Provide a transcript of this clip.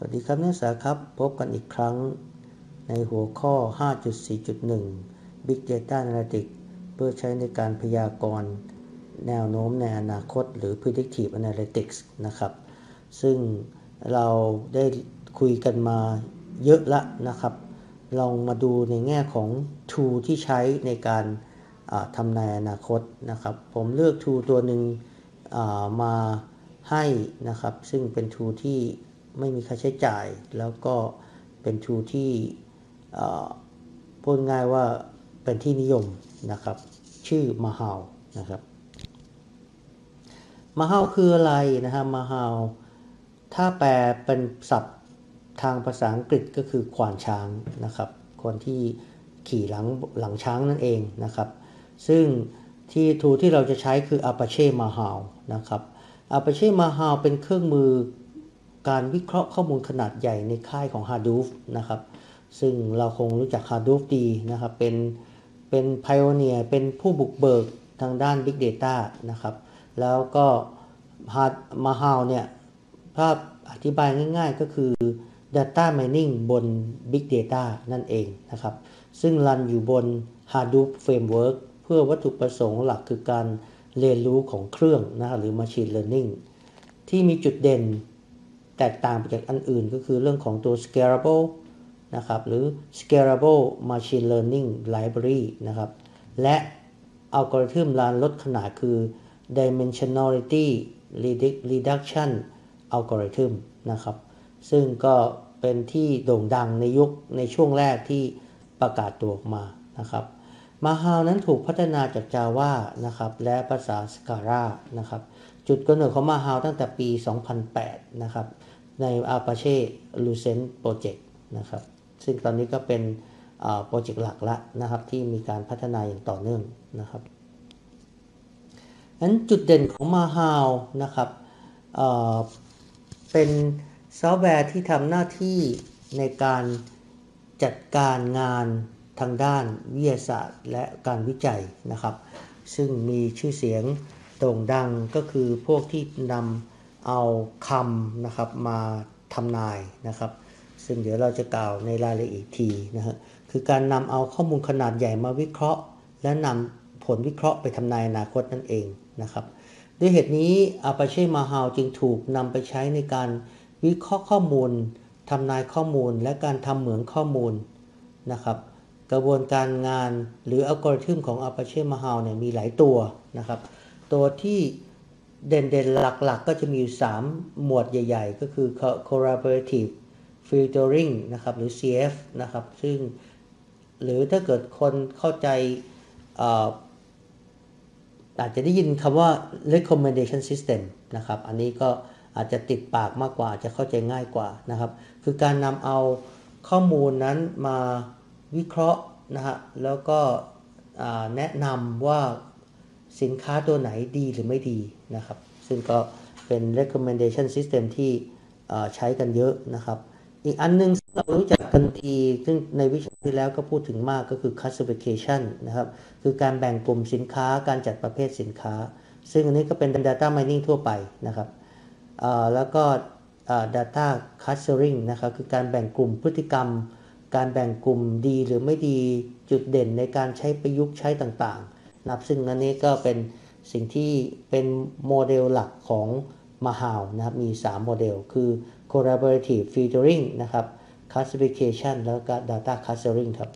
สวัสดีครับนักศึกษาครับ พบกันอีกครั้งในหัวข้อ 5.4.1 Big Data Analytics เพื่อใช้ในการพยากรณ์แนวโน้มในอนาคต หรือ Predictive Analytics นะครับ ซึ่งเราได้คุยกันมาเยอะละนะครับ ลองมาดูในแง่ของ tool ที่ใช้ในการทำนายอนาคตนะครับ ผมเลือก tool ตัวหนึ่งมาให้นะครับ ซึ่งเป็น tool ที่ ไม่มีค่าใช้จ่าย แล้วก็เป็น tool ที่พูดง่ายว่าเป็นที่นิยมนะครับ ชื่อ Mahal นะครับ Mahal คืออะไรนะฮะ Mahal ถ้าแปลเป็นศัพท์ทางภาษาอังกฤษก็คือควานช้างนะครับ คนที่ขี่หลังหลังช้างนั่นเองนะครับ ซึ่งที่ทูที่เราจะใช้คือ Apache Mahal นะครับ Apache Mahal เป็นเครื่องมือ การวิเคราะห์ข้อมูลขนาดใหญ่ในค่ายของ Hadoop นะครับ ซึ่งเราคงรู้จัก Hadoop ดีนะครับ เป็นเป็น pioneer เป็นผู้บุกเบิกทางด้าน Big Data นะครับ แล้วก็ Mahal เนี่ยถ้าอธิบายง่ายๆก็คือ Data Mining บน Big Data นั่นเองนะครับ ซึ่งรันอยู่บน Hadoop Framework เพื่อวัตถุประสงค์หลักคือการเรียนรู้ของเครื่องนะหรือ Machine Learning ที่มีจุดเด่น แตกต่างไปจากอันอื่นก็คือเรื่องของตัว scalable นะครับหรือ scalable machine learning library นะครับและอัลกอริทึมรานลดขนาดคือ dimensionality reduction algorithm นะครับซึ่งก็เป็นที่โด่งดังในยุคในช่วงแรกที่ประกาศตัวออกมานะครับมาฮาวนั้นถูกพัฒนาจาก Java นะครับและภาษา Scala นะครับ จุดกำเนิดของมาฮาวตั้งแต่ปี 2008 นะครับ ใน Apache Lucent Project นะครับ ซึ่งตอนนี้ก็เป็นโปรเจกต์หลักละนะครับ ที่มีการพัฒนาอย่างต่อเนื่องนะครับนั้นจุดเด่นของ m a h a l นะครับเเป็นซอฟต์แวร์ที่ทำหน้าที่ในการจัดการงานทางด้านวิทยาศาสตร์และการวิจัยนะครับ ซึ่งมีชื่อเสียง โด่งดังก็คือพวกที่นำเอาคำนะครับมาทำนายนะครับ ซึ่งเดี๋ยวเราจะกล่าวในรายละเอียดทีนะฮะคือการนำเอาข้อมูลขนาดใหญ่มาวิเคราะห์ และนำผลวิเคราะห์ไปทำนายอนาคตนั่นเองนะครับ ด้วยเหตุนี้ Apache Mahal จึงถูกนำไปใช้ในการวิเคราะห์ข้อมูลทำนายข้อมูลและการทำเหมืองข้อมูลนะครับกระบวนการงานหรืออัลกอริทึมของ Apache Mahal เนี่ยมีหลายตัวนะครับ ตัวที่เด่นๆ หลักๆ ก็จะมีอยู่ 3 หมวดใหญ่ ๆ ก็คือ collaborative filtering นะครับ หรือ CF นะครับ ซึ่งหรือถ้าเกิดคนเข้าใจอาจจะได้ยินคำว่า recommendation system นะครับ อันนี้ก็อาจจะติดปากมากกว่า จะเข้าใจง่ายกว่านะครับ คือการนำเอาข้อมูลนั้นมาวิเคราะห์นะฮะ แล้วก็แนะนำว่า สินค้าตัวไหนดีหรือไม่ดีนะครับ ซึ่งก็เป็น recommendation system ที่ใช้กันเยอะนะครับ อีกอันนึงเรารู้จักกันดีซึ่งในวิชาที่แล้วก็พูดถึงมากก็คือ classification นะครับ คือการแบ่งกลุ่มสินค้าการจัดประเภทสินค้า ซึ่งอันนี้ก็เป็น data mining ทั่วไปนะครับแล้วก็ data clustering นะครับคือการแบ่งกลุ่มพฤติกรรม การแบ่งกลุ่มดีหรือไม่ดีจุดเด่นในการใช้ประยุกต์ใช้ต่างๆ นะครับซึ่งอันนี้ก็เป็นสิ่งที่เป็นโมเดลหลักของมาฮาวนะครับมี 3 โมเดล คือ collaborative filtering นะครับ classification แล้วก็ data clustering ครับ